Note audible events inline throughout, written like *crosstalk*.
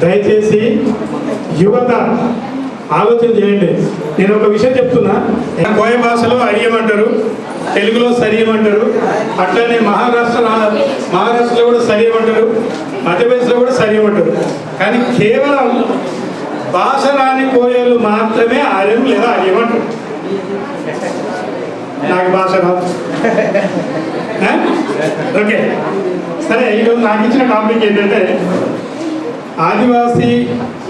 దయచేసి యువత ఆలోచన చేయండి. నేను ఒక విషయం చెప్తున్నా. కోయ భాషలో అడియమంటారు తెలుగులో సరియమంటారు అట్లనే మహారాష్ట్ర మహారాష్ట్రలో కూడా సరియమంటారు మధ్యప్రదేశ్లో కూడా సరియమంటారు కానీ కేవలం భాష రాని కోయలు మాత్రమే ఆర్యం లేదా అడియమంటారు నాకు భాష రాదు. *laughs* ఓకే. సరే ఈరోజు నాకు ఇచ్చిన టాపిక్ ఏంటంటే ఆదివాసీ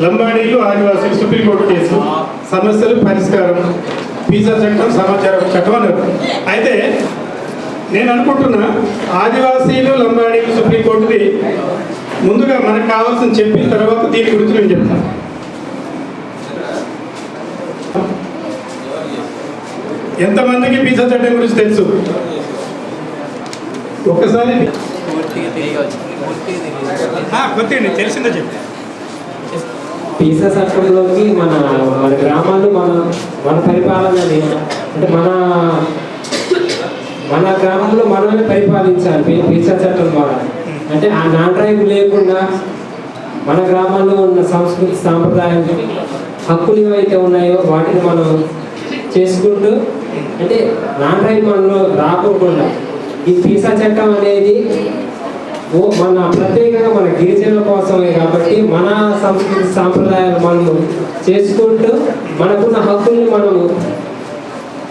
లంబాడీలు ఆదివాసీలు సుప్రీంకోర్టు కేసు. సమస్యలు పరిష్కారం. వీసా చట్టం సమాచారం చట్టం అన్నారు. అయితే నేను అనుకుంటున్నా ఆదివాసీలు లంబాడీలు సుప్రీంకోర్టుది ముందుగా మనకు కావాల్సిన చెప్పిన తర్వాత దీని గురించి నేను చెప్తాను. ఎంతమందికి వీసా చట్టం గురించి తెలుసు? ఒక్కసారి పూర్తిగా తిరిగి వచ్చింది పూర్తిగా తిరిగి ఆ, కొద్దిగా తెలిసిందో చెప్పు. పీసా చట్టంలోకి మన మన గ్రామాలు మన మన పరిపాలనని అంటే మన మన గ్రామంలో మనమే పరిపాలించాలి పీసా చట్టం ద్వారా. అంటే ఆ నాన్ ట్రైబ్ లేకుండా మన గ్రామాల్లో ఉన్న సంస్కృతి సాంప్రదాయం హక్కులు ఏవైతే ఉన్నాయో వాటిని మనం చేసుకుంటూ అంటే నాన్ ట్రైబ్ మనలో రాకోకుండా ఈ పీసా చట్టం అనేది మన ప్రత్యేకంగా మన గిరిజనుల కోసమే కాబట్టి మన సంస్కృతి సాంప్రదాయాలు మనము చేసుకుంటూ మనకున్న హక్కుల్ని మనము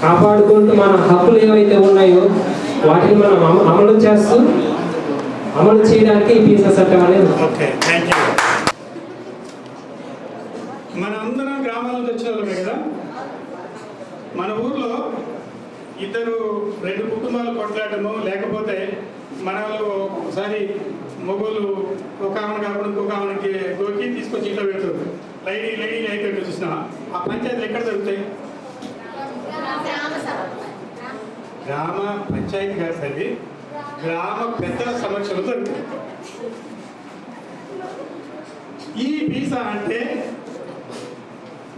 కాపాడుకుంటూ మన హక్కులు ఏవైతే ఉన్నాయో వాటిని మనం అమలు చేస్తూ అమలు చేయడానికి ఈ పీసా చట్టం అనేది మన అందరం గ్రామాల నుంచి వచ్చిన కదా? మన ఊర్లో ఇద్దరు రెండు కుటుంబాలు కొట్లాడము లేకపోతే మన వాళ్ళు ఒకసారి మొగోళ్ళు ఒక ఆమెను కాకుండా ఇంకొక ఆమెకి గోకి తీసుకొచ్చి ఇంట్లో పెడతారు. లైడీ లైడీ అయితే చూసిన ఆ పంచాయతీలు ఎక్కడ జరుగుతాయి? గ్రామ పంచాయతీ కాదు అది గ్రామ పెద్దల సమక్షంలో జరుగుతుంది ఈ వీసా అంటే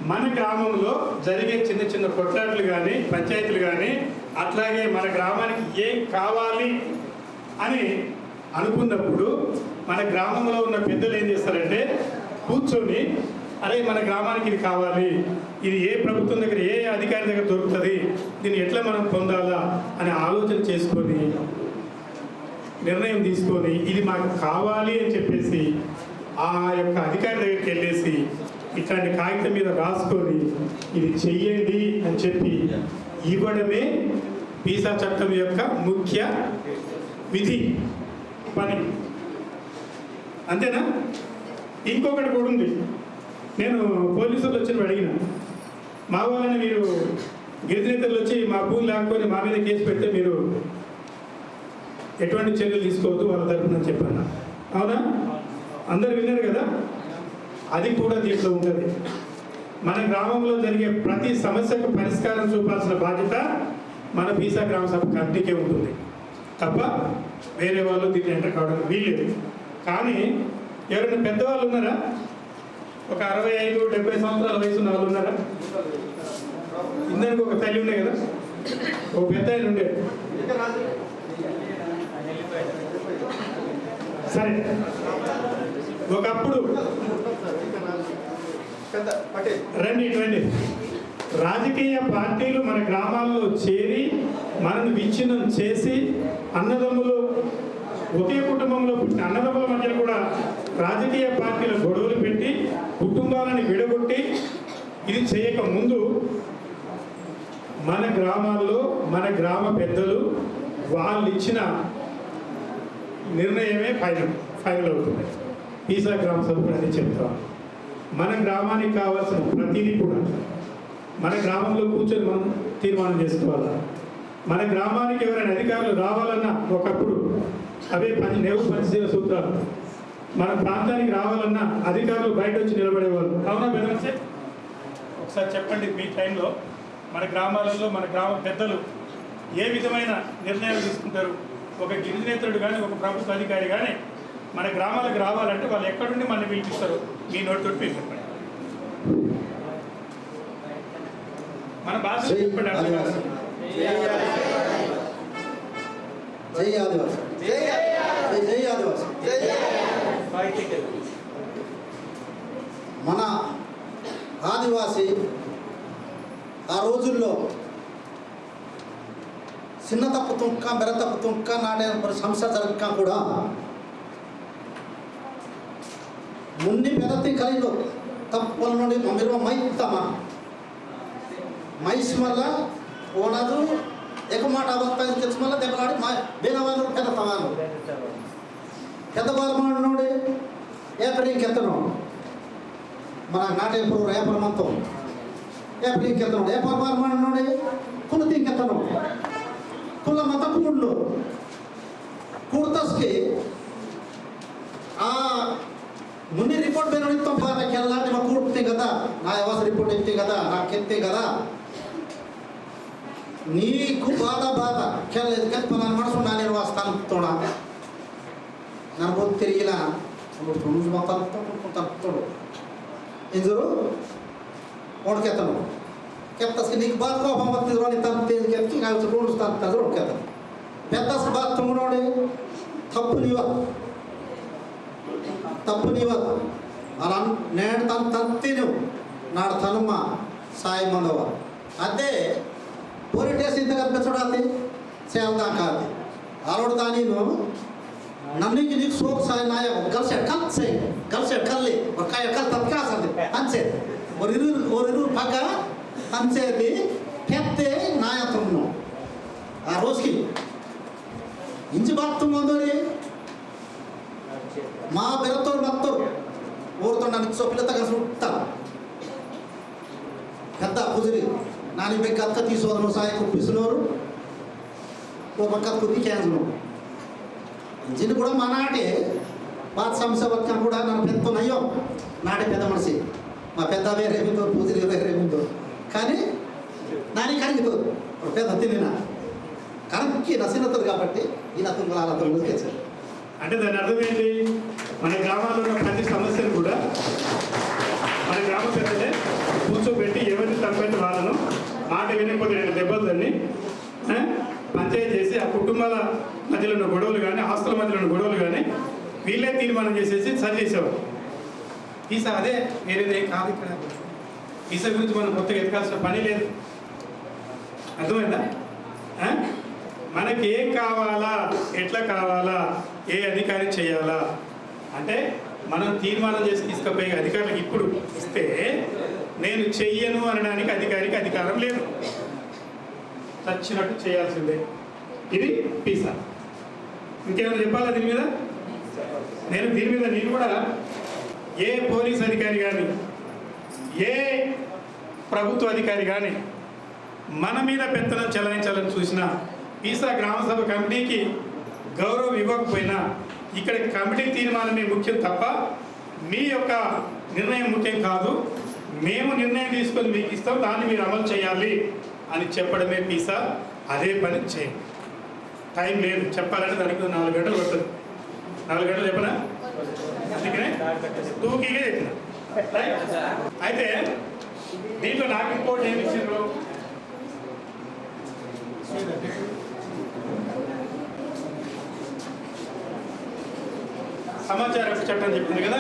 మన గ్రామంలో జరిగే చిన్న చిన్న కొట్లాట్లు కానీ పంచాయతీలు కానీ అట్లాగే మన గ్రామానికి ఏం కావాలి అని అనుకున్నప్పుడు మన గ్రామంలో ఉన్న పెద్దలు ఏం చేస్తారంటే కూర్చొని అరే మన గ్రామానికి ఇది కావాలి. ఇది ఏ ప్రభుత్వం దగ్గర ఏ అధికారి దగ్గర దొరుకుతుంది? దీన్ని ఎట్లా మనం పొందాలా? అని ఆలోచన చేసుకొని నిర్ణయం తీసుకొని ఇది మాకు కావాలి అని చెప్పేసి ఆ యొక్క అధికారి దగ్గరికి వెళ్ళేసి ఇట్లాంటి కాగితం మీద రాసుకొని ఇది చెయ్యండి అని చెప్పి ఇవ్వడమే వీసా చట్టం యొక్క ముఖ్య విధి పని. అంతేనా? ఇంకొకటి కూడా ఉంది. నేను పోలీసులు వచ్చి అడిగిన మా వాళ్ళని మీరు గిరిజనేతలు వచ్చి మా భూమి లాక్కొని మా మీద కేసు పెడితే మీరు ఎటువంటి చర్యలు తీసుకోవద్దు వాళ్ళ తరఫున చెప్పాను. అవునా? అందరు విన్నారు కదా? అది కూడా దీంట్లో ఉంటుంది. మన గ్రామంలో జరిగే ప్రతి సమస్యకు పరిష్కారం చూపాల్సిన బాధ్యత మన బీసా గ్రామ సభ కమిటీకే ఉంటుంది. తప్ప వేరే వాళ్ళు దీన్ని ఎంటర్ కావడం వీల్లేదు. కానీ ఎవరైనా పెద్దవాళ్ళు ఉన్నారా? ఒక అరవై ఐదు డెబ్బై సంవత్సరాల వయసు ఉన్న వాళ్ళు ఉన్నారా? ఇందరికి ఒక తల్లి ఉండే కదా? ఒక పెద్ద ఆయన ఉండే. సరే. ఒకప్పుడు. రండి రండి. రాజకీయ పార్టీలు మన గ్రామాల్లో చేరి మనను విచ్ఛిన్నం చేసి అన్నదమ్ములు ఒకే కుటుంబంలో పుట్టిన అన్నదమ్ముల మధ్య కూడా రాజకీయ పార్టీల గొడవలు పెట్టి కుటుంబాలను విడగొట్టి ఇది చేయక ముందు మన గ్రామాల్లో మన గ్రామ పెద్దలు వాళ్ళు ఇచ్చిన నిర్ణయమే ఫైనల్ ఫైనల్ అవుతుంది. పీసా గ్రామ సభ అని చెప్తాం మన గ్రామానికి కావాల్సిన ప్రతిదీ కూడా మన గ్రామంలో కూర్చొని మనం తీర్మానం చేసుకోవాలా? మన గ్రామానికి ఎవరైనా అధికారులు రావాలన్నా ఒకప్పుడు అవే పని నేవు పనిచేసే సూత్రాలు. మన ప్రాంతానికి రావాలన్నా అధికారులు బయట వచ్చి నిలబడేవాళ్ళు. అవునా బెదర్సే ఒకసారి చెప్పండి మీ టైంలో మన గ్రామాలలో మన గ్రామ పెద్దలు ఏ విధమైన నిర్ణయాలు తీసుకుంటారు? ఒక గిరిజనేతరుడు కానీ ఒక ప్రభుత్వ అధికారి కానీ మన గ్రామాలకు రావాలంటే వాళ్ళు ఎక్కడుండి మనల్ని పిలిపిస్తారు మీ నోటితో మీరు చెప్పండి. మన భాష చెప్పండి అర్థం కాదు. జై ఆదివాసి. జై జై ఆదివాసి. ఆదివాసి. ఆ రోజుల్లో చిన్న తప్పు తుంక బెర తప్పు తుంక నాటే సంస్థ జరగక కూడా ಮುನ್ನಿ ಬೆರತಿ ಕಲಿದು ತಪ್ಪಲ್ಲಿ ನೋಡಿ ಮಮ್ಮಿರುವ ಮೈತ್ತಮ ಮೈಸ್ ಮಲ್ಲ ಓನದು ಏಕ మాట అవస్థ తెచ్చు మళ్ళీ దెబ్బలాడి మా ಬೇರೆ వాళ్ళు పెద్ద తవాలు పెద్దవాళ్ళు మాట ನೋಡಿ ఏప్రిల్ కెత్తను మన నాటేపురు ఏప్రిల్ మంతం ఏప్రిల్ కెత్తను ఏప్రిల్ వారు మాట ನೋಡಿ ಕುಲತಿ కెత్తను కుల మత కూడ్లు కూడ్తస్కి నుండి రిపోర్ట్ మీద నిమిత్తం పాత కెల్లాంటి మా కూర్తే కదా నా యవస రిపోర్ట్ ఎత్తే కదా నా కెత్తే కదా. నీకు బాధ బాధ. కెల్ ఎదుకని పలాన మనసు నా నేను వస్తాను తోడా. నన్ను పొద్దు తిరిగిన నువ్వు మా తలుపుతాడు తలుపుతాడు ఎందుకు ఓడికెత్తను. కెత్తసి నీకు బాధ కోపం వస్తుంది రోడ్డు తను తేలికెత్తి కలిసి రోడ్డు తను తను రోడ్డు కెత్తను. పెద్ద బాధ తమ్ముడు తప్పు నీవా? ತಪ್ಪು ನೀವ ಅಲ್ಲ ನೇಣು ತಂದು ತತ್ತಿ ನೀವು ನಾಡು ತನುಮ ಸಾಯಿ ಮಂದವ ಅದೇ ಪೊಲಿಟೇಸ್ ಇಂತ ಕಲ್ಪಿಸೋಡಾತಿ ಸೇವದಾ ಕಾತಿ ಆರೋಡ್ತಾ ನೀನು ನಮಗೆ ನೀನು ಸೋಪ್ ಸಾಯ ನಾಯ ಕಲ್ಸ ಕಲ್ ಸೇ ಕಲ್ಸ ಕಲ್ಲಿ ಕೈ ಕಲ್ ತತ್ಕಾ ಸಂದಿ ಅಂಚೆ ஒரு இரு ஒரு இரு பக்க அஞ்சேதி ಕೆತ್ತೆ ನಾಯ ತುಂಬ ಆ ರೋಸ್ಕಿ ಇಂಜಿ ಬಾತ್ ತುಂಬ మా పిల్లతో ಬೆರತೋರು ಮತ್ತೋರು నన్ను ನಾನು ಸೊಪ್ಪಿಲ కలిసి ಹುಟ್ಟ పెద్ద కుదిరి నాని బెక్క అత్త తీసుకోదను సాయకు పిసినోరు. ఓ పక్క కుది క్యాన్సల్ ఇంజిన్ కూడా మా నాటే. పాత సమస్య బతుక కూడా నన్ను పెద్దతున్నాయో నాటి పెద్ద మనిషి. మా పెద్ద వేరేమిందో పూజలు వేరేమిందో కానీ నాని కరిగితో పెద్ద తినిన. కరక్కి నసినతుంది కాబట్టి ఈ నతులు అలా తొలగించారు అంటే దాని అర్థం ఏంటి? మన గ్రామాల్లో ఉన్న ప్రతి సమస్యను కూడా మన గ్రామ పెద్దలే కూర్చోబెట్టి ఎవరిని తప్పైతే వాళ్ళను మాట వినకపోతే రెండు దెబ్బలు పంచాయతీ చేసి ఆ కుటుంబాల మధ్యలో ఉన్న గొడవలు కానీ ఆస్తుల మధ్యలో ఉన్న గొడవలు కానీ వీళ్ళే తీర్మానం చేసేసి సరి చేసేవారు ఈసా అదే వేరేదే కాదు ఇక్కడ. ఈసా గురించి మనం కొత్తగా ఎత్తుకాల్సిన పని లేదు. అర్థమైందా? మనకి ఏం కావాలా? ఎట్లా కావాలా? ఏ అధికారి చేయాలా? అంటే మనం తీర్మానం చేసి తీసుకుపోయే అధికారులకు ఇప్పుడు ఇస్తే నేను చెయ్యను అనడానికి అధికారికి అధికారం లేదు. చచ్చినట్టు చేయాల్సిందే. ఇది పీసా. ఇంకేమైనా చెప్పాలా దీని మీద? నేను దీని మీద నేను కూడా ఏ పోలీస్ అధికారి కానీ ఏ ప్రభుత్వ అధికారి కానీ మన మీద పెత్తనం చెలాయించాలని చూసిన పీసా గ్రామసభ కమిటీకి గౌరవం ఇవ్వకపోయినా ఇక్కడ కమిటీ తీర్మానమే ముఖ్యం తప్ప మీ యొక్క నిర్ణయం ముఖ్యం కాదు. మేము నిర్ణయం తీసుకొని మీకు ఇస్తాం దాన్ని మీరు అమలు చేయాలి అని చెప్పడమే పీసా. అదే పని చేయండి. టైం లేదు. చెప్పాలంటే దానికి నాలుగు గంటలు పడుతుంది. నాలుగు గంటలు చెప్పనా? అందుకనే టూకీగా చెప్పిన. అయితే దీంట్లో నాకు ఇంకోటి ఏమి ఇచ్చిండ్రు? సమాచార హక్కు చట్టం చెప్పింది కదా?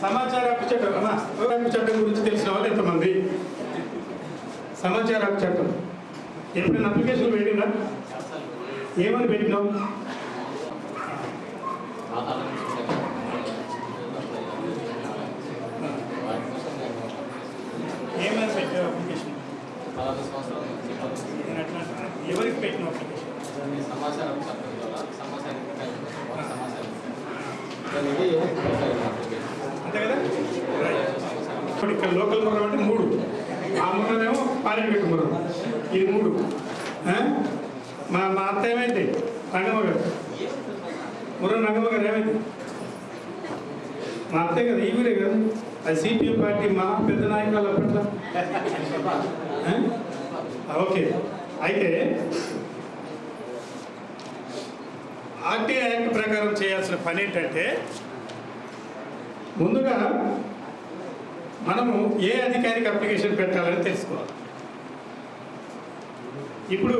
సమాచార హక్కు చట్టం హక్కు చట్టం గురించి తెలిసిన వాళ్ళు ఎంతమంది? సమాచార హక్కు చట్టం. ఎప్పుడైనా అప్లికేషన్ పెట్టినా ఏమని పెట్టినావు? ఏమని పెట్టావు అప్లికేషన్ ఎవరికి పెట్టిన అప్లికేషన్ సమాచారం సమాచారం అంతే కదా ఇప్పుడు ఇక్కడ లోకల్ ముర్రం అంటే మూడు. ఆ ముర్రమేమో పార్లమెంట్ ముర్రం ఇది మూడు. మా మా అత్త ఏమైంది? రంగమ్మ గారు. ముర్రం రంగమ్మ గారు ఏమైంది? మా అత్తే కదా ఈ ఊరే కదా. అది సిపిఎం పార్టీ మా పెద్ద నాయకులు అప్పట్లో ఓకే. అయితే ఆర్టీఐ యాక్ట్ ప్రకారం చేయాల్సిన పని ఏంటంటే ముందుగా మనము ఏ అధికారికి అప్లికేషన్ పెట్టాలని తెలుసుకోవాలి. ఇప్పుడు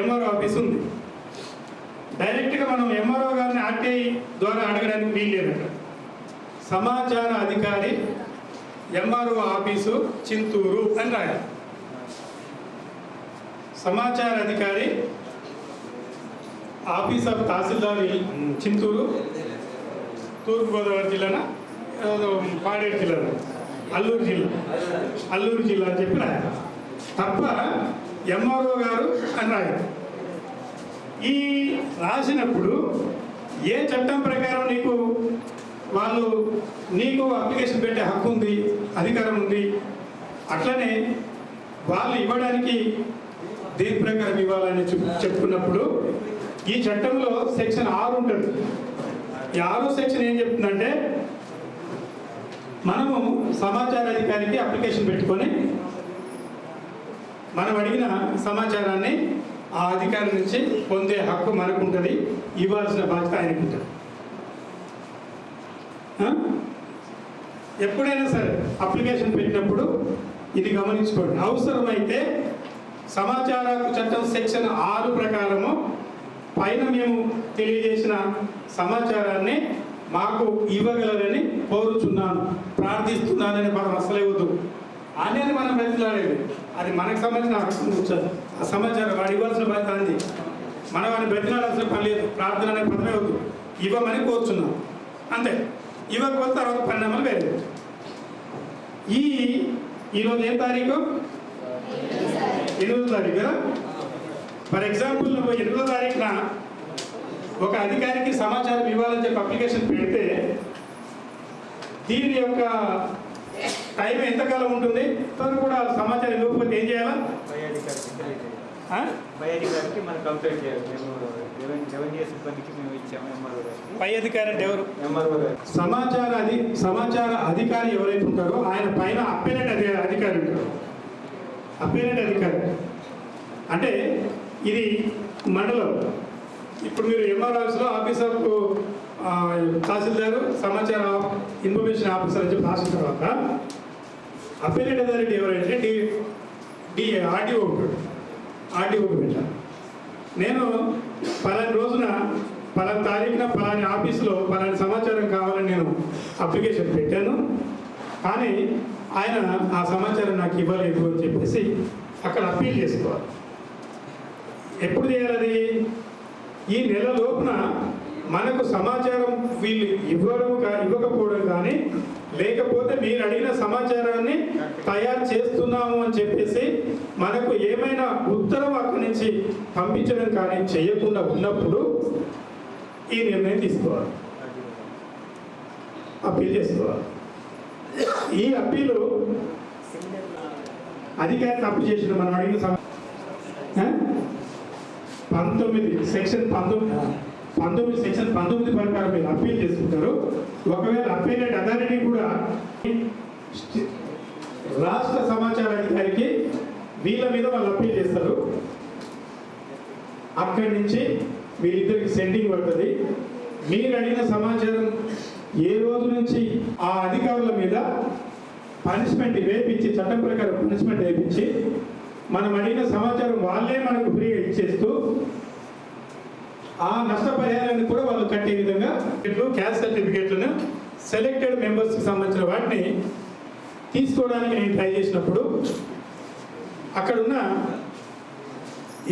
ఎంఆర్ఓ ఆఫీస్ ఉంది. డైరెక్ట్గా మనం ఎంఆర్ఓ గారిని ఆర్టీఐ ద్వారా అడగడానికి వీల్లేదు సమాచార అధికారి ఎంఆర్ఓ ఆఫీసు చింతూరు అని రాయాలి. సమాచార అధికారి ఆఫీస్ ఆఫ్ తహసీల్దార్ చింతూరు తూర్పుగోదావరి జిల్లాన? పాడేరు జిల్లాలో అల్లూరు జిల్లా. అల్లూరు జిల్లా అని చెప్పి రాయాలి. తప్ప ఎంఆర్ఓ గారు అని రాయాలి. ఈ రాసినప్పుడు ఏ చట్టం ప్రకారం నీకు వాళ్ళు నీకు అప్లికేషన్ పెట్టే హక్కు ఉంది అధికారం ఉంది అట్లనే వాళ్ళు ఇవ్వడానికి దేని ప్రకారం ఇవ్వాలని చెప్- చెప్పుకున్నప్పుడు ఈ చట్టంలో సెక్షన్ ఆరు ఉంటుంది. ఈ ఆరో సెక్షన్ ఏం చెప్తుందంటే మనము సమాచార అధికారికి అప్లికేషన్ పెట్టుకొని మనం అడిగిన సమాచారాన్ని ఆ అధికారి నుంచి పొందే హక్కు మనకు ఉంటుంది ఇవ్వాల్సిన బాధ్యత ఆయనకు ఉంటుంది ఎప్పుడైనా సరే అప్లికేషన్ పెట్టినప్పుడు ఇది గమనించుకోండి. అవసరమైతే సమాచార చట్టం సెక్షన్ ఆరు ప్రకారము పైన మేము తెలియజేసిన సమాచారాన్ని మాకు ఇవ్వగలరని కోరుచున్నాను. ప్రార్థిస్తున్నానని మనం అసలేవద్దు అనేది మనం బతిలాడేది అది మనకు సంబంధించిన హక్కు ఆ సమాచారం వాడు ఇవ్వాల్సిన బాధ్యత అంది మనం అని బతిలాడాల్సిన పని లేదు. ప్రార్థన అనే పదమే వద్దు. ఇవ్వమని కోరుచున్నాం. అంతే. ఇవ్వకపోతే తర్వాత పరిణామాలు వేరే. ఈ ఈరోజు ఏ తారీఖు? ఎనిమిదో తారీఖు కదా? ఫర్ ఎగ్జాంపుల్ నువ్వు ఎనిమిదో తారీఖున ఒక అధికారికి సమాచారం ఇవ్వాలని చెప్పి అప్లికేషన్ పెడితే దీని యొక్క టైం ఎంతకాలం ఉంటుంది? తను కూడా సమాచారం ఇవ్వకపోతే ఏం చేయాలా? పై అధికారి అంటే ఎవరు? సమాచార అధి సమాచార అధికారి ఎవరైతే ఉంటారో ఆయన పైన అప్పేనెంట్ అధి అధికారి ఉంటారు. అప్పేనెంట్ అధికారి. అంటే ఇది మండలం. ఇప్పుడు మీరు ఎంఆర్ ఆఫీస్లో ఆఫీస్ ఆఫ్ తహసీల్దారు సమాచార ఇన్ఫర్మేషన్ ఆఫీసర్ అని చెప్పి రాసిన తర్వాత అప్పేనెంట్ అథారిటీ ఎవరంటే డి డి ఆర్డీఓ ఉంటాడు. ఆర్డీఓ పెట్టాను నేను పలాని రోజున పలాని తారీఖున పలాని ఆఫీసులో పలాని సమాచారం కావాలని నేను అప్లికేషన్ పెట్టాను. కానీ ఆయన ఆ సమాచారం నాకు ఇవ్వలేదు అని చెప్పేసి అక్కడ అప్పీల్ చేసుకోవాలి. ఎప్పుడు చేయాలి ఈ నెల లోపున మనకు సమాచారం వీళ్ళు ఇవ్వడం ఇవ్వకపోవడం కానీ లేకపోతే మీరు అడిగిన సమాచారాన్ని తయారు చేస్తున్నాము అని చెప్పేసి మనకు ఏమైనా ఉత్తరం అక్కడి నుంచి పంపించడం కానీ చేయకుండా ఉన్నప్పుడు ఈ నిర్ణయం తీసుకోవాలి. అప్పీల్ చేసుకోవాలి. ఈ అప్పీలు అధికారి తప్పు చేసిన మనం అడిగిన సమ పంతొమ్మిది సెక్షన్ పంతొమ్మిది పంతొమ్మిది సెక్షన్ పంతొమ్మిది ప్రకారం మీరు అప్పీల్ చేసుకుంటారు. ఒకవేళ అప్పీలేట్ అథారిటీ కూడా రాష్ట్ర సమాచార అధికారికి వీళ్ళ మీద వాళ్ళు అప్పీల్ చేస్తారు. అక్కడి నుంచి వీళ్ళిద్దరికి సెండింగ్ పడుతుంది. మీరు అడిగిన సమాచారం ఏ రోజు నుంచి ఆ అధికారుల మీద పనిష్మెంట్ వేపించి చట్టం ప్రకారం పనిష్మెంట్ వేపించి మనం అడిగిన సమాచారం వాళ్ళే మనకు ఫ్రీగా ఇచ్చేస్తూ ఆ నష్టపరిహారాన్ని కూడా వాళ్ళు కట్టే విధంగా ఇట్లు క్యాస్ట్ సర్టిఫికేట్లను సెలెక్టెడ్ మెంబర్స్కి సంబంధించిన వాటిని తీసుకోవడానికి నేను ట్రై చేసినప్పుడు అక్కడున్న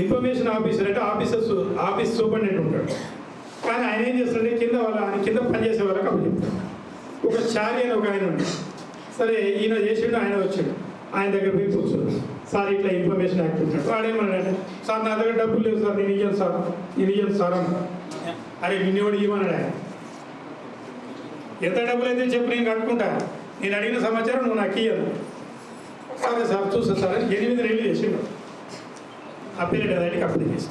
ఇన్ఫర్మేషన్ ఆఫీసర్ అంటే ఆఫీసర్స్ ఆఫీస్ సూపరింటెండెంట్ ఉంటాడు. కానీ ఆయన ఏం చేస్తుంటే కింద వాళ్ళ ఆయన కింద పనిచేసే వాళ్ళకి అప్పుడు చెప్తాడు. ఒక చారి అని ఒక ఆయన ఉంటాడు సరే ఈయన చేసిండు ఆయన వచ్చాడు. ఆయన దగ్గర పోయి కూర్చోడు సార్ ఇట్లా ఇన్ఫర్మేషన్ యాక్ట్ ఉంటాడు వాడేమన్నాడు సార్ నా దగ్గర డబ్బులు లేవు సార్ నేను ఇయ్యను సార్. నేను ఇయ్యను సార్ అని అరే నిన్ను ఇవ్వమన్నాడు ఆయన? ఎంత డబ్బులు అయితే చెప్పు నేను కట్టుకుంటా. నేను అడిగిన సమాచారం నువ్వు నాకు ఇయ్యను. సరే సార్ చూసా సార్. ఎనిమిది నెలలు చేసిండు. ఆ పీరియడ్ అదానికి అప్లై చేసి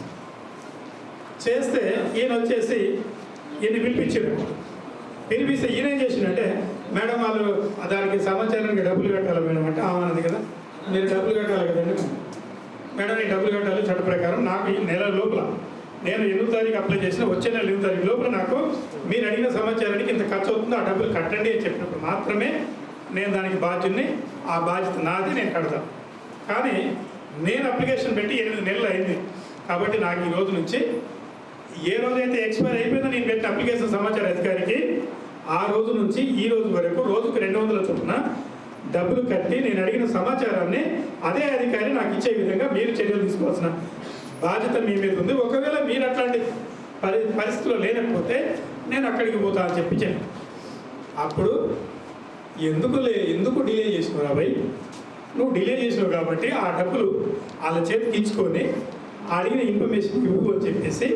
చేస్తే ఈయన వచ్చేసి ఈయన పిలిపించాడు. పిలిపిస్తే ఈయన ఏం చేసిండంటే మేడం వాళ్ళు దానికి సమాచారానికి డబ్బులు కట్టాలి మేడం? అంటే అవునది కదా. మీరు డబ్బులు కట్టాలి కదండి. మేడం నేను డబ్బులు కట్టాలి చట్ట ప్రకారం నాకు ఈ నెల లోపల నేను ఎనిమిది తారీఖు అప్లై చేసిన వచ్చే నెల ఎనిమిది తారీఖు లోపల నాకు మీరు అడిగిన సమాచారానికి ఇంత ఖర్చు అవుతుందో ఆ డబ్బులు కట్టండి అని చెప్పినప్పుడు మాత్రమే నేను దానికి బాధ్యుని ఆ బాధ్యత నాది నేను కడతాను. కానీ నేను అప్లికేషన్ పెట్టి ఎనిమిది నెలలు అయింది. కాబట్టి నాకు ఈ రోజు నుంచి ఏ రోజైతే ఎక్స్పైర్ అయిపోయిందో నేను పెట్టిన అప్లికేషన్ సమాచార అధికారికి ఆ రోజు నుంచి ఈ రోజు వరకు రోజుకు రెండు వందల చొప్పున డబ్బులు కట్టి నేను అడిగిన సమాచారాన్ని అదే అధికారి నాకు ఇచ్చే విధంగా మీరు చర్యలు తీసుకోవాల్సిన బాధ్యత మీ మీద ఉంది. ఒకవేళ మీరు అట్లాంటి పరి పరిస్థితిలో లేనకపోతే నేను అక్కడికి పోతా అని చెప్పి చెప్పి. అప్పుడు ఎందుకు లే ఎందుకు డిలే చేసినావు రాబాయి నువ్వు డిలే చేసినావు కాబట్టి ఆ డబ్బులు వాళ్ళ చేతికి ఇచ్చుకొని అడిగిన ఇన్ఫర్మేషన్ ఇవ్వు అని చెప్పేసి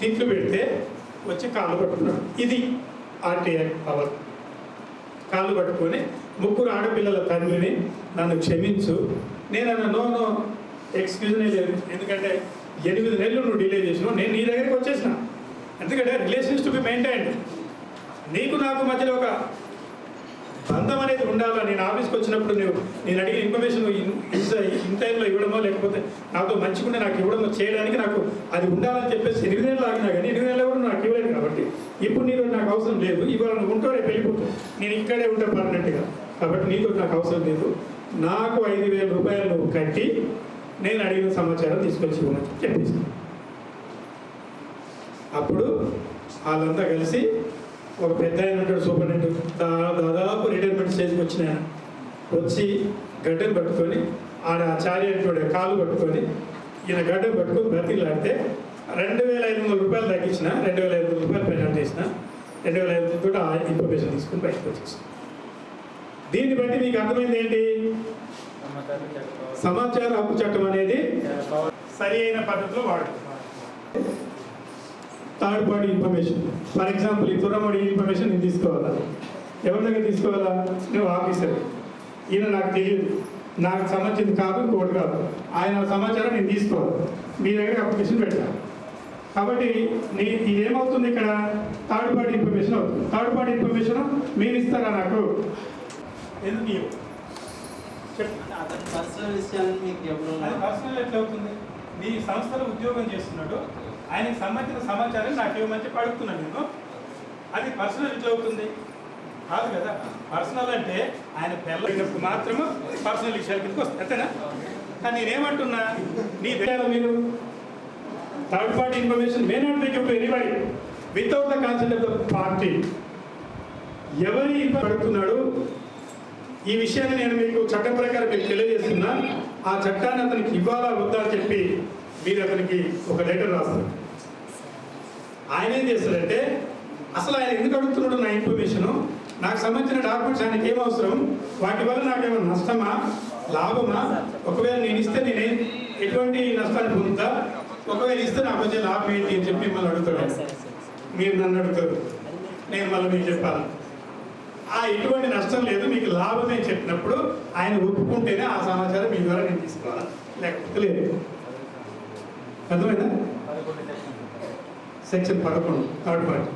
తిట్లు పెడితే వచ్చి కాళ్ళు పట్టుకున్నాడు. ఇది ఆర్టీఐ పవర్. కాళ్ళు పట్టుకొని ముగ్గురు ఆడపిల్లల తండ్రిని నన్ను క్షమించు. నేను అన్న నో నో ఎక్స్క్యూజ్ లేదు. ఎందుకంటే ఎనిమిది నెలలు నువ్వు డిలే చేసినావు. నేను నీ దగ్గరికి వచ్చేసిన. ఎందుకంటే రిలేషన్స్ టు బి మెయింటైన్డ్ నీకు నాకు మధ్యలో ఒక బంధం అనేది ఉండాలా? నేను ఆఫీస్కి వచ్చినప్పుడు నువ్వు నేను అడిగిన ఇన్ఫర్మేషన్ ఇన్ టైంలో ఇవ్వడమో లేకపోతే నాతో మంచిగా నాకు ఇవ్వడమో చేయడానికి నాకు అది ఉండాలని చెప్పేసి ఎనిమిది నెలలు ఆగినా కానీ ఎనిమిది నెలలు కూడా నాకు ఇవ్వలేదు కాబట్టి ఇప్పుడు నేను నాకు అవసరం లేదు. ఇవాళ నువ్వు ఉంటావు రేపు వెళ్ళిపోతావు నేను ఇక్కడే ఉంటా పర్మనెంట్గా కాబట్టి నీకు నాకు అవసరం లేదు. నాకు ఐదు వేల రూపాయలు కట్టి నేను అడిగిన సమాచారం తీసుకొచ్చి ఇవ్వమని చెప్పేసి. అప్పుడు వాళ్ళంతా కలిసి ఒక పెద్ద ఆయన ఉంటాడు సూపరింటెండెంట్ దాదాపు రిటైర్మెంట్ స్టేజ్కి వచ్చిన వచ్చి గడ్డను పట్టుకొని ఆడ ఆచార్య అంటాడు కాలు పట్టుకొని ఈయన గడ్డను పట్టుకొని బ్రతిలాడితే రెండు వేల ఐదు వందల రూపాయలు తగ్గించిన రెండు వేల ఐదు వందల రూపాయలు పెనాల్టీ చేసిన రెండు వేల ఐదు వందలతో ఆ ఇన్ఫర్మేషన్ తీసుకుని బయటకు వచ్చేసాను దీన్ని బట్టి మీకు అర్థమైంది ఏంటి? సమాచారం సమాచార హక్కు చట్టం అనేది సరి అయిన పద్ధతిలో వాడు third party information for example ఈ తురమడి ఇన్ఫర్మేషన్ నేను తీసుకోవాలా? ఎవరి దగ్గర తీసుకోవాలా? నువ్వు ఆఫీసర్ ఈయన నాకు తెలియదు. నాకు సంబంధించింది కాదు ఇంకోటి కాదు. ఆయన సమాచారం నేను తీసుకోవాలి. మీ దగ్గర అప్లికేషన్ పెట్టాను కాబట్టి నీ ఇదేమవుతుంది ఇక్కడ? థర్డ్ పార్టీ ఇన్ఫర్మేషన్ అవుతుంది. థర్డ్ పార్టీ ఇన్ఫర్మేషన్ మీరు ఇస్తారా నాకు? ఎందుకు అతని పర్సనల్ విషయాన్ని మీకు ఎప్పుడు అది పర్సనల్ ఎట్లా అవుతుంది? నీ సంస్థలో ఉద్యోగం చేస్తున్నాడు. ఆయనకి సంబంధించిన సమాచారం నాకు ఇవ్వమని చెప్పి అడుగుతున్నాను నేను. అది పర్సనల్ ఎట్లా అవుతుంది? కాదు కదా. పర్సనల్ అంటే ఆయన పిల్లలప్పుడు మాత్రమే పర్సనల్ విషయాల కిందకి వస్తుంది అంతేనా? కానీ నేనేమంటున్నా? నీ దగ్గర మీరు third party information may not make to anybody without the concept of the party ఎవరి పడుతున్నాడు ఈ విషయాన్ని నేను మీకు చట్టం ప్రకారం మీకు తెలియజేస్తున్నా. ఆ చట్టాన్ని అతనికి ఇవ్వాలా వద్దా అని చెప్పి మీరు అతనికి ఒక లెటర్ రాస్తారు ఆయన ఏం చేస్తాడంటే అసలు ఆయన ఎందుకు అడుగుతున్నాడు నా ఇన్ఫర్మేషను నాకు సంబంధించిన డాక్యుమెంట్స్ ఆయనకి ఏం అవసరం? వాటి వల్ల నాకేమైనా నష్టమా? లాభమా? ఒకవేళ నేను ఇస్తే నేను ఎటువంటి నష్టాన్ని పొందుతా? ఒకవేళ ఇస్తే నాకు వచ్చే లాభం ఏంటి అని చెప్పి మిమ్మల్ని అడుగుతాడు. మీరు నన్ను అడుగుతారు. నేను మళ్ళీ మీకు చెప్పాలి. ఆ ఎటువంటి నష్టం లేదు మీకు లాభమే చెప్పినప్పుడు ఆయన ఒప్పుకుంటేనే ఆ సమాచారం మీ ద్వారా నేను తీసుకోవాలి? లేకపోతే లేదు. అర్థమైందా? సెక్షన్ పదకొండు థర్డ్ పార్ట్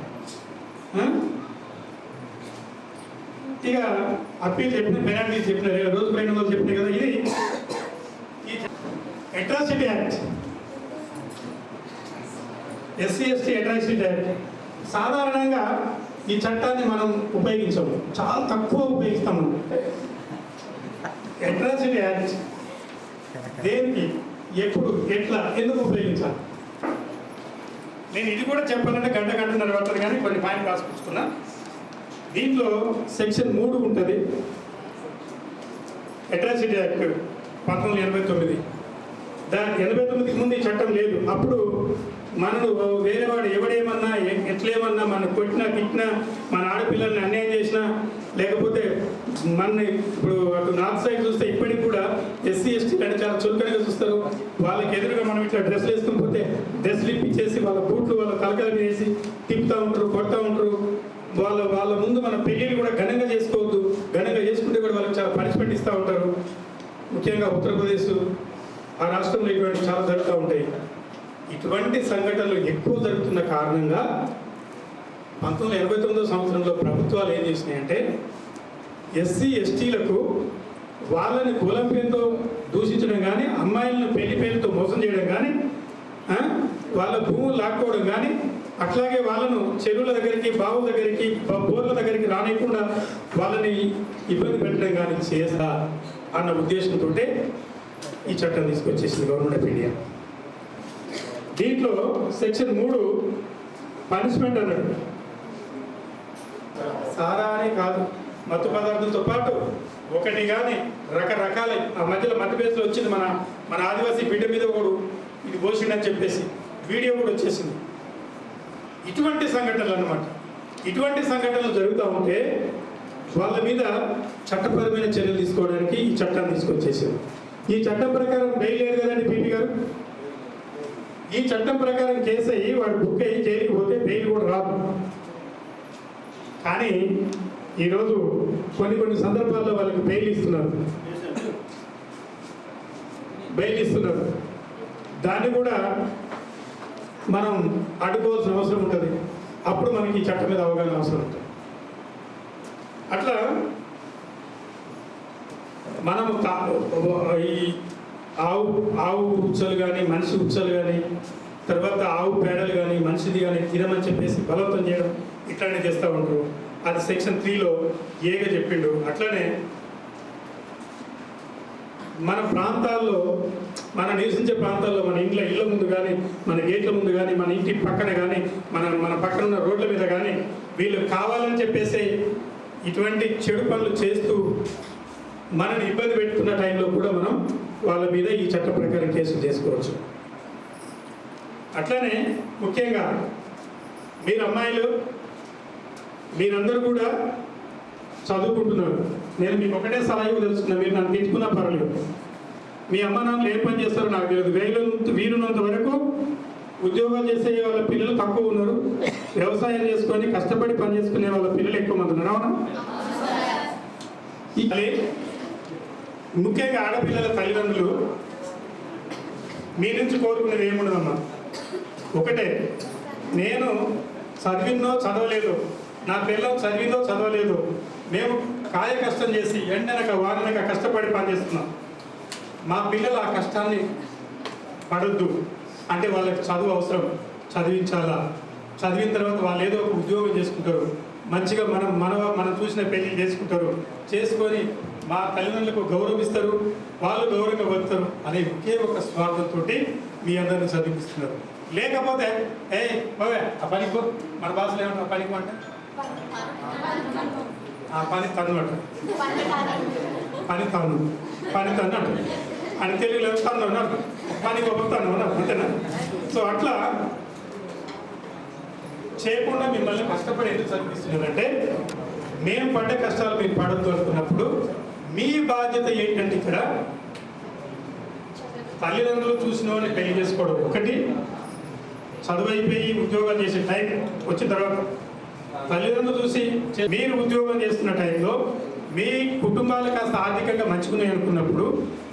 ఇక అప్పీల్ చెప్పిన పెనాల్టీ చెప్పిన రోజు పైన వందలు చెప్పిన కదా ఇది atrocity act. SC ST atrocity act. సాధారణంగా ఈ చట్టాన్ని మనం ఉపయోగించము. చాలా తక్కువ ఉపయోగిస్తాము. అట్రాసిటీ యాక్ట్ దేనికి? ఎప్పుడు? ఎట్లా? ఎందుకు ఉపయోగించాలి? నేను ఇది కూడా చెప్పాలంటే గంట గంటన్నర పడుతుంది కానీ కొన్ని పాయింట్ రాసుకొచ్చుకున్నా. దీంట్లో సెక్షన్ మూడు ఉంటుంది. అట్రాసిటీ యాక్ట్ పంతొమ్మిది ఎనభై తొమ్మిది. దాని ఎనభై తొమ్మిదికి ముందు ఈ చట్టం లేదు. అప్పుడు మనను వేరే వాడు ఎవడేమన్నా ఎట్లేమన్నా మన కొట్టినా తిట్టినా మన ఆడపిల్లల్ని అన్యాయం చేసినా లేకపోతే మన ఇప్పుడు అటు నార్త్ సైడ్ చూస్తే ఇప్పటికి కూడా ఎస్సీ ఎస్టీ అంటే చాలా చులకనగా చూస్తారు. వాళ్ళకి ఎదురుగా మనం ఇట్లా డ్రెస్లు వేసుకుని పోతే డ్రెస్సులు ఇప్పించేసి వాళ్ళ బూట్లు వాళ్ళ తలకాయలు వేసి తిప్పుతూ ఉంటారు కొడతా ఉంటారు. వాళ్ళ వాళ్ళ ముందు మన పెళ్ళిళ్ళు కూడా ఘనంగా చేసుకోవద్దు. ఘనంగా చేసుకుంటే కూడా వాళ్ళకి చాలా పనిష్మెంట్ ఇస్తూ ఉంటారు. ముఖ్యంగా ఉత్తరప్రదేశ్ ఆ రాష్ట్రంలో ఇటువంటి చాలా జరుగుతూ ఉంటాయి. ఇటువంటి సంఘటనలు ఎక్కువ జరుగుతున్న కారణంగా పంతొమ్మిది ఎనభై తొమ్మిదో సంవత్సరంలో ప్రభుత్వాలు ఏం చేసినాయంటే ఎస్సీ ఎస్టీలకు వాళ్ళని కులం పేరుతో దూషించడం కానీ అమ్మాయిలను పెళ్ళి పేరుతో మోసం చేయడం కానీ వాళ్ళ భూములు లాక్కోవడం కానీ అట్లాగే వాళ్ళను చెరువుల దగ్గరికి బావుల దగ్గరికి బోర్ల దగ్గరికి రానియకుండా వాళ్ళని ఇబ్బంది పెట్టడం కానీ చేస్తా అన్న ఉద్దేశంతో ఈ చట్టం తీసుకొచ్చేసింది గవర్నమెంట్ ఆఫ్ ఇండియా. దీంట్లో సెక్షన్ మూడు పనిష్మెంట్ అన్నాడు. సారా అని కాదు మత్తు పదార్థంతో పాటు ఒకటి కానీ రకరకాల ఆ మధ్యలో మధ్యప్రదేశ్లో వచ్చింది మన మన ఆదివాసీ బిడ్డ మీద ఒకడు ఇది పోసిండని చెప్పేసి వీడియో కూడా వచ్చేసింది. ఇటువంటి సంఘటనలు అన్నమాట. ఇటువంటి సంఘటనలు జరుగుతూ ఉంటే వాళ్ళ మీద చట్టపరమైన చర్యలు తీసుకోవడానికి ఈ చట్టాన్ని తీసుకొచ్చేసారు ఈ చట్టం ప్రకారం బెయిల్ లేదు కదండి పీపీ గారు? ఈ చట్టం ప్రకారం కేసు అయ్యి వాడు బుక్ అయ్యి జైలుకి పోతే బెయిల్ కూడా రాదు. కానీ ఈరోజు కొన్ని కొన్ని సందర్భాల్లో వాళ్ళకి బెయిల్ ఇస్తున్నారు. బెయిల్ ఇస్తున్నారు. దాన్ని కూడా మనం అడ్డుకోవాల్సిన అవసరం ఉంటుంది. అప్పుడు మనకి ఈ చట్టం మీద అవగాహన అవసరం ఉంటుంది. అట్లా మనం ఈ ఆవు ఆవు ఉచ్చలు కానీ మనిషి ఉచ్చలు కానీ తర్వాత ఆవు పేడలు కానీ మనిషిది కానీ తినమని చెప్పేసి బలవంతం చేయడం ఇట్లానే చేస్తూ ఉంటారు అది సెక్షన్ త్రీలో ఏగా చెప్పిండు. అట్లనే మన ప్రాంతాల్లో మన నివసించే ప్రాంతాల్లో మన ఇంట్లో ఇళ్ళ ముందు కానీ మన గేట్ల ముందు కానీ మన ఇంటి పక్కన కానీ మన మన పక్కన ఉన్న రోడ్ల మీద కానీ వీళ్ళు కావాలని చెప్పేసి ఇటువంటి చెడు పనులు చేస్తూ మనని ఇబ్బంది పెట్టుకున్న టైంలో కూడా మనం వాళ్ళ మీద ఈ చట్ట ప్రకారం కేసులు చేసుకోవచ్చు. అట్లనే ముఖ్యంగా మీరు అమ్మాయిలు మీరందరూ కూడా చదువుకుంటున్నారు. నేను మీకు ఒకటే సలహా తెలుసుకున్నా మీరు నన్ను తీసుకున్నా పర్లేదు మీ అమ్మ నాన్నలు ఏ పని చేస్తారో నాకు తెలియదు. వేలు వీలున్నంత వరకు ఉద్యోగాలు చేసే వాళ్ళ పిల్లలు తక్కువ ఉన్నారు. వ్యవసాయం చేసుకొని కష్టపడి పని చేసుకునే వాళ్ళ పిల్లలు ఎక్కువ మంది ఉన్నారు. అవునా? ముఖ్యంగా ఆడపిల్లల తల్లిదండ్రులు మీ నుంచి కోరుకునేది ఏముండదమ్మా? ఒకటే నేను చదివిందో చదవలేదు నా పిల్లలు చదివిందో చదవలేదు మేము కాయ కష్టం చేసి ఎండనక వాననక కష్టపడి పనిచేస్తున్నాం. మా పిల్లలు ఆ కష్టాన్ని పడొద్దు. అంటే వాళ్ళకి చదువు అవసరం. చదివించాలా? చదివిన తర్వాత వాళ్ళు ఏదో ఒక ఉద్యోగం చేసుకుంటారు. మంచిగా మనం మన మనం చూసిన పెళ్ళి చేసుకుంటారు. చేసుకొని మా తల్లిదండ్రులకు గౌరవిస్తారు వాళ్ళు గౌరవంగా బతుకుతారు అనే ఒకే ఒక స్వార్థంతో మీ అందరిని చదివిస్తున్నారు. లేకపోతే ఏ పోవే ఆ పనికి పో. మన భాషలో ఏమన్నా ఆ పనికి అంట ఆ పని తను అంట పని తను. పని తను అంట అని తెలుగులో తను అన్నారు పని గొప్పతాను అన్నారు అంతేనా? సో అట్లా చేయకుండా మిమ్మల్ని కష్టపడి ఎందుకు చదివిస్తున్నారంటే మేము పడే కష్టాలు మీరు పడద్దు అనుకున్నప్పుడు మీ బాధ్యత ఏంటంటే ఇక్కడ తల్లిదండ్రులు చూసిన వాళ్ళని పెళ్ళి చేసుకోవడం ఒకటి. చదువు అయిపోయి ఉద్యోగాలు చేసే టైం వచ్చిన తర్వాత తల్లిదండ్రులు చూసి మీరు ఉద్యోగం చేస్తున్న టైంలో మీ కుటుంబాలు కాస్త ఆర్థికంగా మంచుకున్నాయి అనుకున్నప్పుడు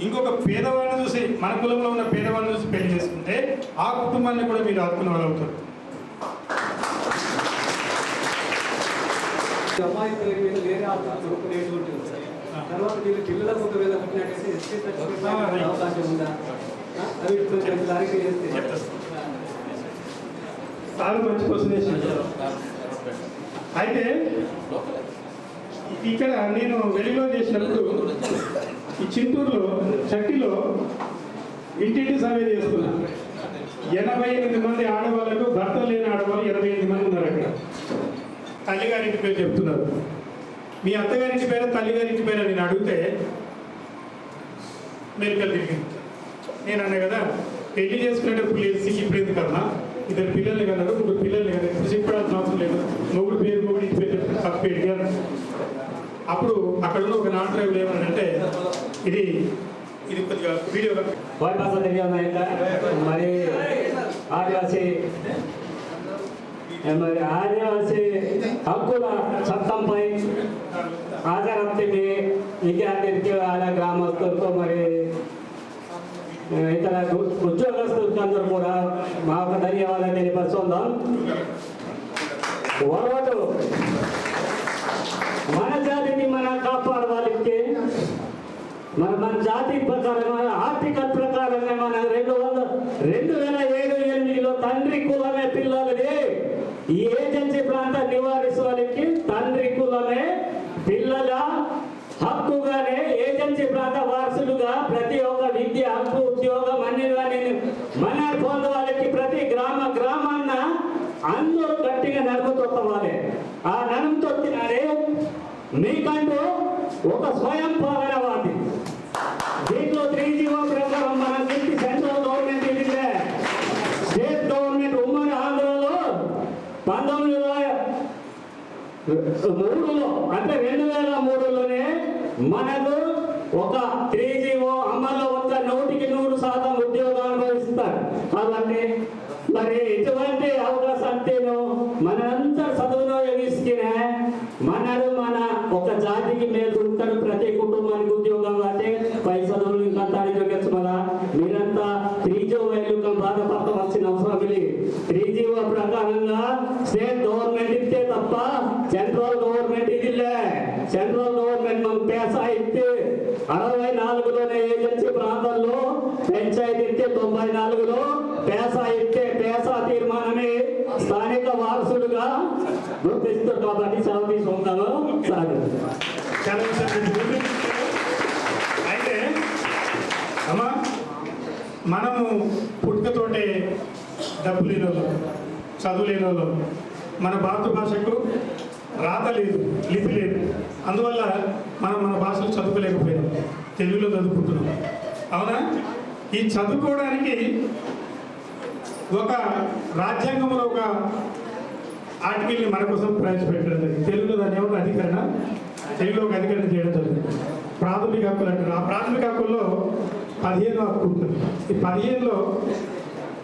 ఇంకొక పేదవాడిని చూసి మన కులంలో ఉన్న పేదవాడిని చూసి పెళ్ళి చేసుకుంటే ఆ కుటుంబాన్ని కూడా మీరు ఆదుకున్న వాళ్ళు అవుతారు. అమ్మాయి మీద వేరే ఆత్మ దొరకలేటువంటి తర్వాత వీళ్ళు పుట్టినట్టయితే ఎస్టీ సర్టిఫికేట్ రావడానికి అవకాశం ఉందా? అవి ఇప్పుడు క్లారిఫై చేస్తే. సార్ మంచి క్వశ్చన్. అయితే ఇక్కడ నేను వెలుగులో చేసినప్పుడు ఈ చింతూరులో చట్టిలో ఇంటింటి సర్వే చేస్తున్నా. ఎనభై ఎనిమిది మంది ఆడవాళ్ళకు భర్త లేని ఆడవాళ్ళు ఎనభై ఎనిమిది మంది ఉన్నారు అక్కడ. తల్లిగారింటి పేరు చెప్తున్నారు. మీ అత్తగారింటి పేరు తల్లిగారింటి పేరు నేను అడిగితే మెరికల్ తిరిగింది. నేను అన్నా కదా పెళ్ళి చేసుకునేటప్పుడు లేచి ఇప్పుడు ఎందుకు అన్నా ఇద్దరు పిల్లల్ని కన్నారు ముగ్గురు పిల్లల్ని కన్నారు ఇప్పుడు అవసరం లేదు. మొగుడు పేరు మొగుడు ఇంటి పేరు చెప్తే అని అప్పుడు అక్కడ ఉన్న ఒక నాన్ డ్రైవర్ ఏమన్నాడంటే ఇది ఇది కొద్దిగా వీడియో వారి మరి ఆదివాసీ మరి ఆదివాసీ హక్కుల చట్టంపై హాజరత్తికి విద్యార్థికి ఆయా గ్రామస్తులతో మరి ఇతర ఉద్యోగస్తులకి అందరూ కూడా మా యొక్క ధన్యవాదాలు తెలియపరుచుకుందాం ఒకటి మన జాతిని మన కాపాడవాలికి మన మన జాతి ప్రకారంగా ఆర్థిక ప్రకారంగా మన రెండు వందల రెండు వేల ఏడు ఎనిమిదిలో తండ్రి కులమే పిల్లలది. ఈ ఏజెన్సీ ప్రాంత నివారిసు వాళ్ళకి తండ్రి కులమే పిల్లల హక్కుగానే ఏజెన్సీ ప్రాంత వారసులుగా ప్రతి ఒక్క విద్య హక్కు ఉద్యోగం అన్ని మన పొందవాళ్ళకి ప్రతి గ్రామ గ్రామాన్న అందరూ గట్టిగా నడుముతొక్కవాలి ఆ నడుము తొక్కినారే మీకంటూ ఒక స్వయం పాలనవాది దీంట్లో త్రీ జీవో ప్రకారం మనం చెప్పి సెంట్రల్ గవర్నమెంట్ ఇదిలే స్టేట్ గవర్నమెంట్ ఉమ్మడి ఆంధ్రలో పంతొమ్మిది వందల మూడులో అంటే రెండు వేల మూడులోనే మనకు ఒక త్రీ జీవో అమల్లో ఒక నూటికి నూరు శాతం ఉద్యోగాలు ఇస్తారు కాబట్టి మరి ఇటువంటి అవకాశాలు మనంతా చదువులో ఎగిసుకునే మనడు మన ఒక జాతికి మేలు ఉంటాడు ప్రతి కుటుంబానికి ఉద్యోగం అంటే పై చదువులు ఇంకా తాడిచొచ్చు కదా మీరంతా త్రీ జీ వైద్యులు బాధపడవలసిన అవసరం లేదు త్రీ జీవో ప్రకారంగా స్టేట్ గవర్నమెంట్ ఇస్తే తప్ప సెంట్రల్ గవర్నమెంట్ ఇదిలే సెంట్రల్ గవర్నమెంట్ మనం పేసా ఇస్తే అరవై నాలుగులోనే ఏజెన్సీ ప్రాంతాల్లో పంచాయతీ ఇస్తే తొంభై నాలుగులో పేసా ఇస్తే పేసా తీర్మానమే స్థానిక వారసుడుగా గుర్తిస్తూ కాబట్టి సెలవు తీసుకుంటాను. సాగు చాలా అయితే అమ్మా మనము పుట్టుకతోటే డబ్బు లేని వాళ్ళం చదువు లేని మన మాతృభాషకు రాత లేదు లిపి లేదు. అందువల్ల మనం మన భాషలు చదువుకోలేకపోయాం తెలుగులో చదువుకుంటున్నాం. అవునా? ఈ చదువుకోవడానికి ఒక రాజ్యాంగంలో ఒక ఆర్టికల్ని మన కోసం ప్రవేశపెట్టడం జరిగింది. తెలుగులో దాని ఏమన్నా అధికరణ తెలుగులో ఒక అధికరణ చేయడం జరిగింది. ప్రాథమిక హక్కులు అంటారు ఆ ప్రాథమిక హక్కుల్లో పదిహేను హక్కు ఉంటుంది. ఈ పదిహేనులో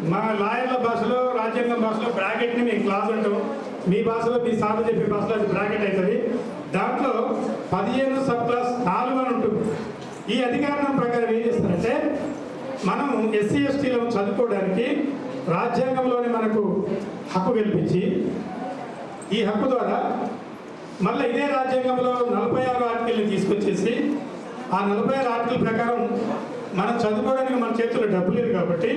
మా లాయర్ల భాషలో రాజ్యాంగం భాషలో బ్రాకెట్ని మేము క్లాస్ అంటాం. మీ భాషలో మీ సార్ చెప్పే భాషలో అది బ్రాకెట్ అవుతుంది. దాంట్లో పదిహేను సబ్ క్లాస్ నాలుగు అని ఉంటుంది. ఈ అధికారం ప్రకారం ఏం చేస్తారంటే మనం ఎస్సీ ఎస్టీలో చదువుకోవడానికి రాజ్యాంగంలోనే మనకు హక్కు కల్పించి ఈ హక్కు ద్వారా మళ్ళీ ఇదే రాజ్యాంగంలో నలభై ఆరు ఆర్టికల్ని తీసుకొచ్చేసి ఆ నలభై ఆరు ఆర్టికల్ ప్రకారం మనం చదువుకోవడానికి మన చేతిలో డబ్బు లేదు కాబట్టి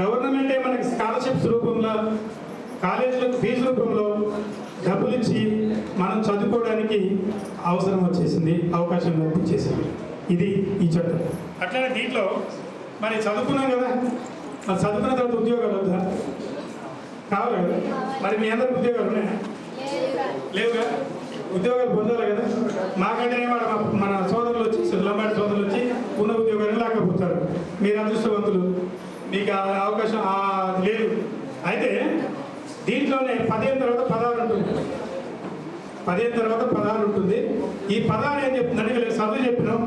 గవర్నమెంటే మనకి స్కాలర్షిప్స్ రూపంలో కాలేజీలకు ఫీజు రూపంలో డబ్బులు ఇచ్చి మనం చదువుకోవడానికి అవసరం వచ్చేసింది అవకాశం కల్పించేసింది. ఇది ఈ చట్టం. అట్లనే దీంట్లో మరి చదువుకున్నాం కదా మరి చదువుకున్న తర్వాత ఉద్యోగాలు వద్దా? కావాలి కదా? మరి మీ అందరికి ఉద్యోగాలు ఉన్నాయా? లేవుగా ఉద్యోగాలు పొందాలి కదా? మాకంటేనే మన మన సోదరులు వచ్చి లంబాడి సోదరులు వచ్చి ఉన్న ఉద్యోగాలు లేకపోతారు మీరు అదృష్టవంతులు. మీకు ఆ అవకాశం లేదు. అయితే దీంట్లోనే పదిహేను తర్వాత పదహారు ఉంటుంది. పదిహేను తర్వాత పదహారు ఉంటుంది. ఈ పదహారు ఏం చెప్తుందంటే వీళ్ళకి చదువు చెప్పినాం.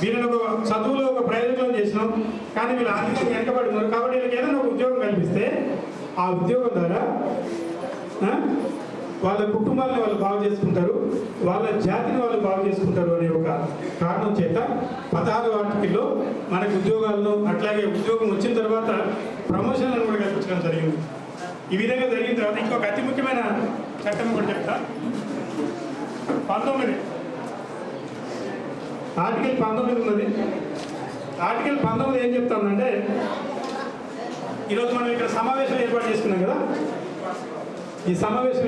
వీళ్ళని ఒక చదువులో ఒక ప్రయోజనం చేసినాం. కానీ వీళ్ళు ఆర్థికంగా వెనకబడి ఉన్నారు కాబట్టి వీళ్ళకి ఏదైనా ఒక ఉద్యోగం కల్పిస్తే ఆ ఉద్యోగం ద్వారా వాళ్ళ కుటుంబాలను వాళ్ళు బాగు చేసుకుంటారు. వాళ్ళ జాతిని వాళ్ళు బాగు చేసుకుంటారు అనే ఒక కారణం చేత పదహారు వాటిలో మనకు ఉద్యోగాలను అట్లాగే ఉద్యోగం వచ్చిన తర్వాత ప్రమోషన్లను కూడా కల్పించడం జరిగింది. ఈ విధంగా జరిగిన తర్వాత ఇంకొక అతి ముఖ్యమైన చట్టం కూడా చెప్తా. పంతొమ్మిది. ఆర్టికల్ పంతొమ్మిది ఉన్నది. ఆర్టికల్ పంతొమ్మిది ఏం చెప్తానంటే ఈరోజు మనం ఇక్కడ సమావేశం ఏర్పాటు చేసుకున్నాం కదా? ఈ సమావేశం